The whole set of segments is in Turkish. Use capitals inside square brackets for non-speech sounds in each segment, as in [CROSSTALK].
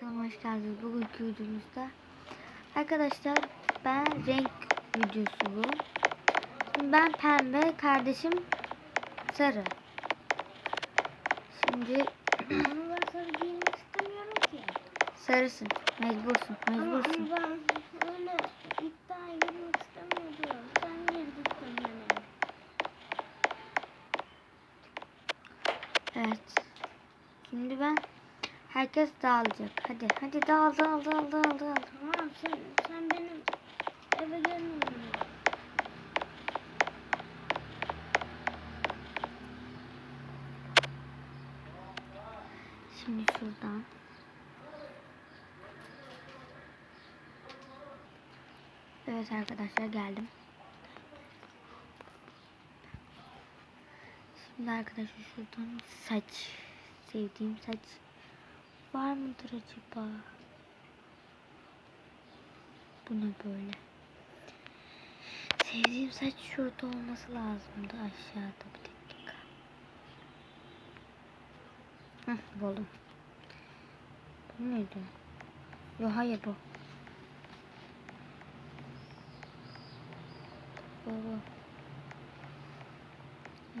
Kanalıma hoş geldiniz. Bugünkü videomuzda arkadaşlar ben renk videosu bu. Şimdi ben pembe, kardeşim sarı. Şimdi Ama ben sarı giymek istemiyorum ki. sarısın. Mecbursun. Ama Mecbursun. ben öyle iddiaya girmek istemiyordum. Sen girdin beni. Evet. Şimdi ben herkes dağılacak. Hadi hadi dağıl dağıl dağıl dağıl dağıl. Tamam sen, sen benim eve gelmedin. Şimdi şuradan. Evet arkadaşlar geldim. Şimdi arkadaşlar şuradan saç. Sevdiğim saç. Var mıdır acaba? Bu ne böyle? Sevdiğim saç şurada olması lazımdı aşağıda bir dakika. Hı, buldum. Bu muydu? Yok hayır bu. Bu bu.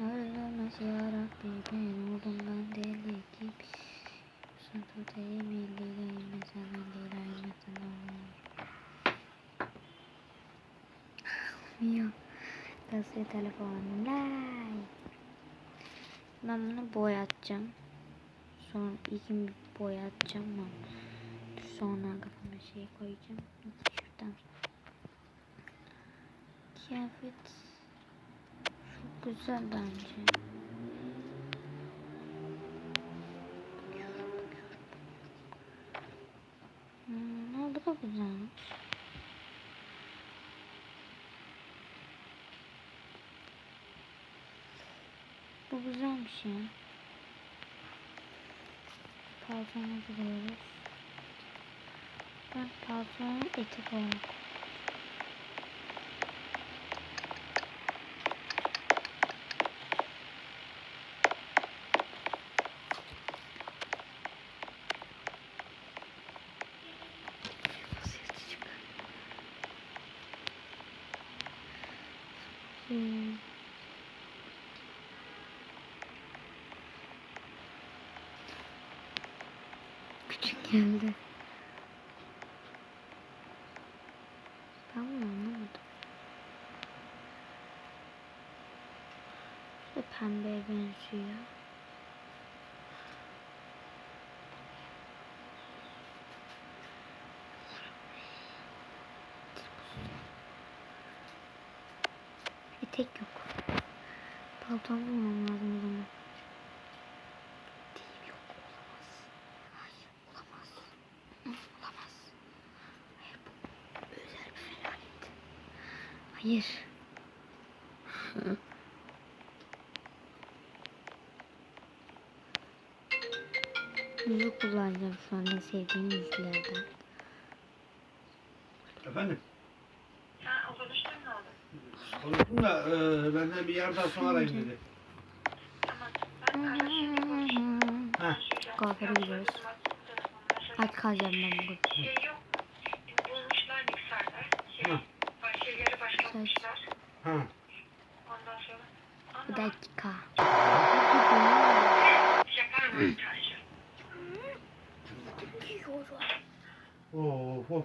Ağlamaz ya Rabbi ben oldum ben deli gibi. Satı değil milli gayme sana girayme sana Mio. Kasih telefon lay. Ben bunu boyatacağım. Sonra ilkin boyatacağım ama sonra kafama şey koyacağım. Şuradan. Kıyafet çok güzel bence. Ne oldu bu güzel. Güzelmiş ya. Paltonu buluyoruz. Ben paltonun etek olarak Küçük geldi. Ben bunu anlamadım. İşte pembeye benziyor. Etek yok. Palton bulmam lazım o zaman. Değil yok olamaz. Hayır olamaz. Hı, Olamaz. Hayır bu özel bir felaket. Hayır. Yüzü kullanacağım şu an en sevdiğim yüzlerden. Efendim? Ha? Konuştum da e, benden bir saat sonra arayayım dedi. Tamam. Ben kardeşimle konuştum. Ha. Kuaföre gidiyoruz. Aç kalacağım ben bugün. Şey yok. Bulmuşlar mikserler. Şey, Hı. Şeyleri başlamışlar. Ha. Ondan sonra. Bir Ama dakika. yapar mı bir tane? Of of.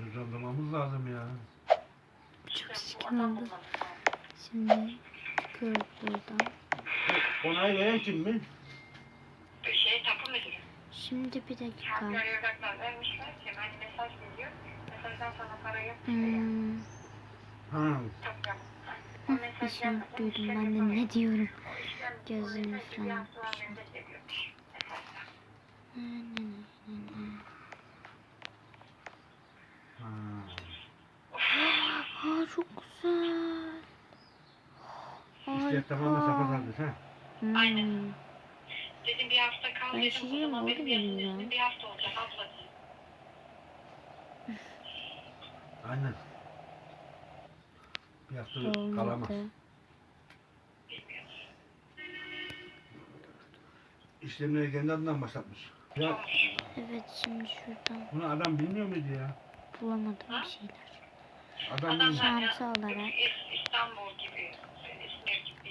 Hızlandırmamız lazım ya. Çok şişkin oldu. Çıkıyoruz buradan. Onay veren kim mi? Şey tapu müdürü. Şimdi bir dakika. Kağıtlar evraklar vermişler ki hani mesaj geliyor. Mesajdan sonra para yok. Hmm, Ha. Hı, bir şey duydum ben de ne diyorum. Gözümü falan. Ha. Aa çok güzel. İşte tamam da sakız aldı ha. Hmm. Dedim bir hafta kal Ben dedim. şişerim, o zaman benim benim yazım ya. bir hafta olacak abla. Aynen. Bir hafta kalamaz. Olmadı. Bilmiyorum. İşlemleri kendi adından başlatmış. Ya Evet şimdi şuradan bunu adam bilmiyor muydu ya? bulamadım bir şeyler. Adam Adam Şansı olarak İs- İstanbul gibi,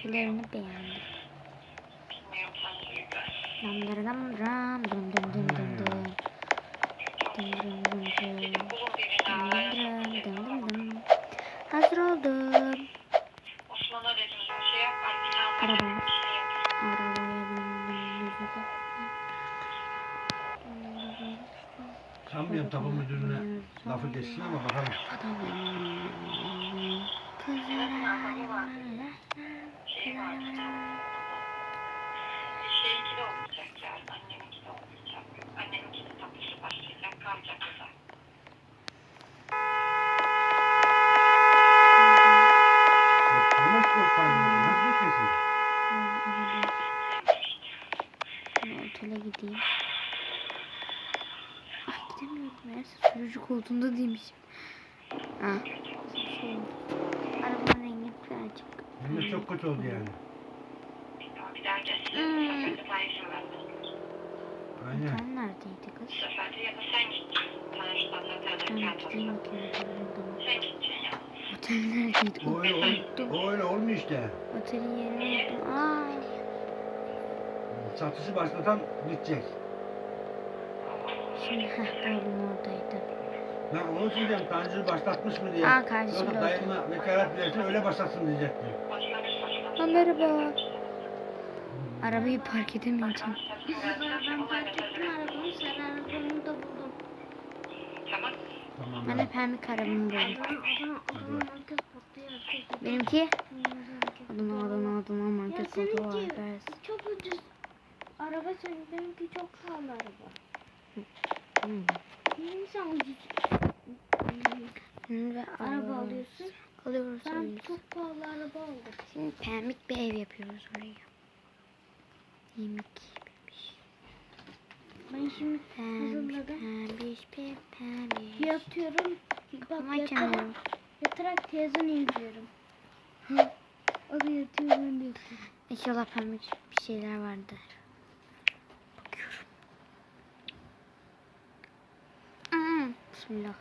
Bilerini beğendim. Dam dam dam Dum arayın. dum dum dum dum. Hazır oldum. Osman'a dedim bir şey yap. Ay, bir tane Araba. Arabaya. Sanmıyorum tapu müdürüne lafı geçsin ama bakalım. Şey var. Şeyinki de olmayacak yarın. Anneminki de olmayacak. Anneminki de beklesin? Otele gideyim. Ay gidemiyorum. Meğerse sürücü koltuğunda değilmişim. Ha. Şey oldu. De çok kötü oldu yani. Hmm. Bu. Aynen. Otel neredeydi Bu kız? sefer de ya da sen git. Tanıştan Ben zaten kağıt otelin Sen gideceksin ya. Otel neredeydi? O öyle, ol, o öyle olmuyor işte. Otelin yerini unuttum. Aa. Satışı başlatan gidecek. Şimdi heh oğlum oradaydı. Ben onu söyleyeceğim. Tanrıcı başlatmış mı diye. Aa, kardeşim Yoksa dayımla vekalet versin öyle başlatsın diyecektim. Ha, merhaba. Arabayı park edemeyeceğim. Ben park ettim arabamı. Sen arabamı da buldum. Tamam. Ben de pembe arabamı buldum. Benimki? Adına adına Ya market seninki kodu var ders. çok ucuz araba senin benimki çok pahalı araba. Hmm. Sen ucuz ve araba alıyorsun? Alıyoruz Ben alıyoruz. çok pahalı araba aldım. Şimdi pembik bir ev yapıyoruz oraya. Yemek yemiş. Ben şimdi Pembiş hazırladım. pembiş bir pembiş. Yatıyorum. Bak yatarak, yatarak televizyon izliyorum. Hı. O da yatıyor ben de yatıyorum. İnşallah pembik bir şeyler vardır. Bakıyorum. Hmm, Bismillah.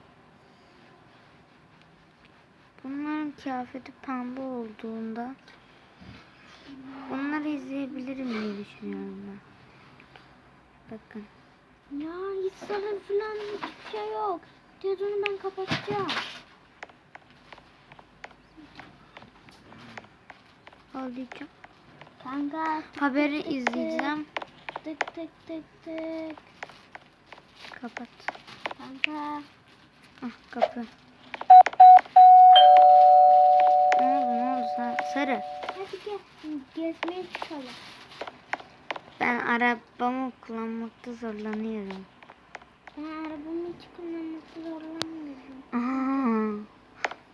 Bunların kıyafeti pembe olduğunda onları izleyebilirim diye düşünüyorum ben. Bakın. Ya hiç falan hiçbir şey yok. Televizyonu ben kapatacağım. Ağlayacağım. Kanka. Haberi tık tık izleyeceğim. Tık tık tık tık. Kapat. Kanka. Ah kapı. Ne oldu ne oldu Sa- sarı? Hadi gel. Gezmeye çıkalım. Ben arabamı kullanmakta zorlanıyorum. Ben arabamı hiç kullanmakta zorlanmıyorum. Aa,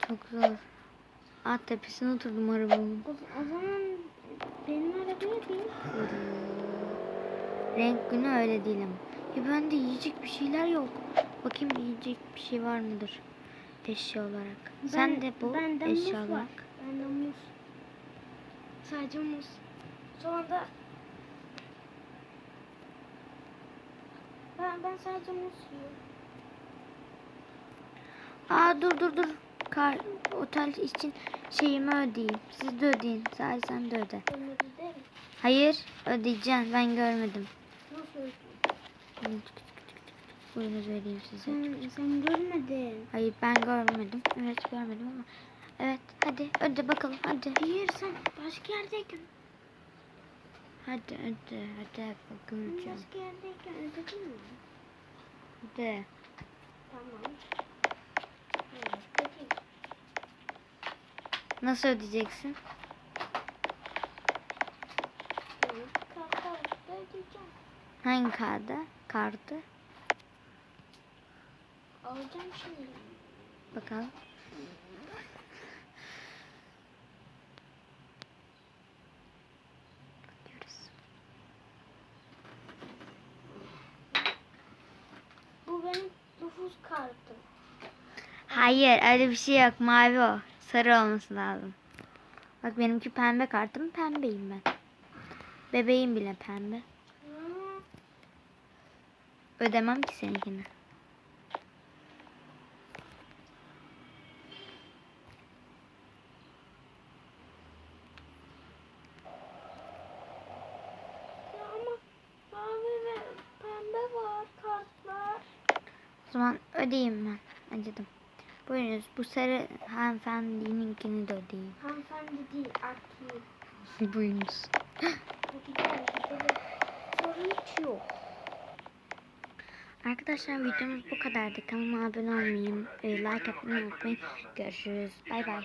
çok zor. At tepesine oturdum arabamın. O, o zaman benim arabaya bin. Renk günü öyle değilim. Ya bende yiyecek bir şeyler yok. Bakayım yiyecek bir şey var mıdır? Eşya olarak. Sen de bu bende muz eşya var. olarak. Bende muz. Sadece muz. Sonra da ben, ben sadece muz yiyorum. Aa dur dur dur. Kar, otel için şeyimi ödeyeyim. Siz de ödeyin. Sadece sen de öde. Hayır ödeyeceğim. Ben görmedim. Nasıl öyle? Buyurun vereyim size. Sen, sen görmedin. Hayır ben görmedim. Evet görmedim ama. Evet hadi öde bakalım hadi. Hayır sen başka yerdeyken. Hadi hadi hadi göreceğim. başka yerdeyken ödedin mi? Hadi. Tamam. Nasıl ödeyeceksin? Hangi kartı? Kartı. Alacağım şimdi. Bakalım. Bakıyoruz. Bu benim nüfus kartım. Hayır öyle bir şey yok. Mavi o. Sarı olması lazım. Bak benimki pembe kartım. Pembeyim ben. Bebeğim bile pembe. Ödemem ki seninkini. Zaman ödeyeyim ben. Acıdım. Buyurunuz. Bu sarı hanımefendininkini de ödeyeyim. Hanımefendi değil erkeği. [LAUGHS] Buyurunuz. Sorun hiç yok. Arkadaşlar videomuz bu kadardı. Kanalıma abone olmayı, e, like atmayı unutmayın. Görüşürüz. Bay bay.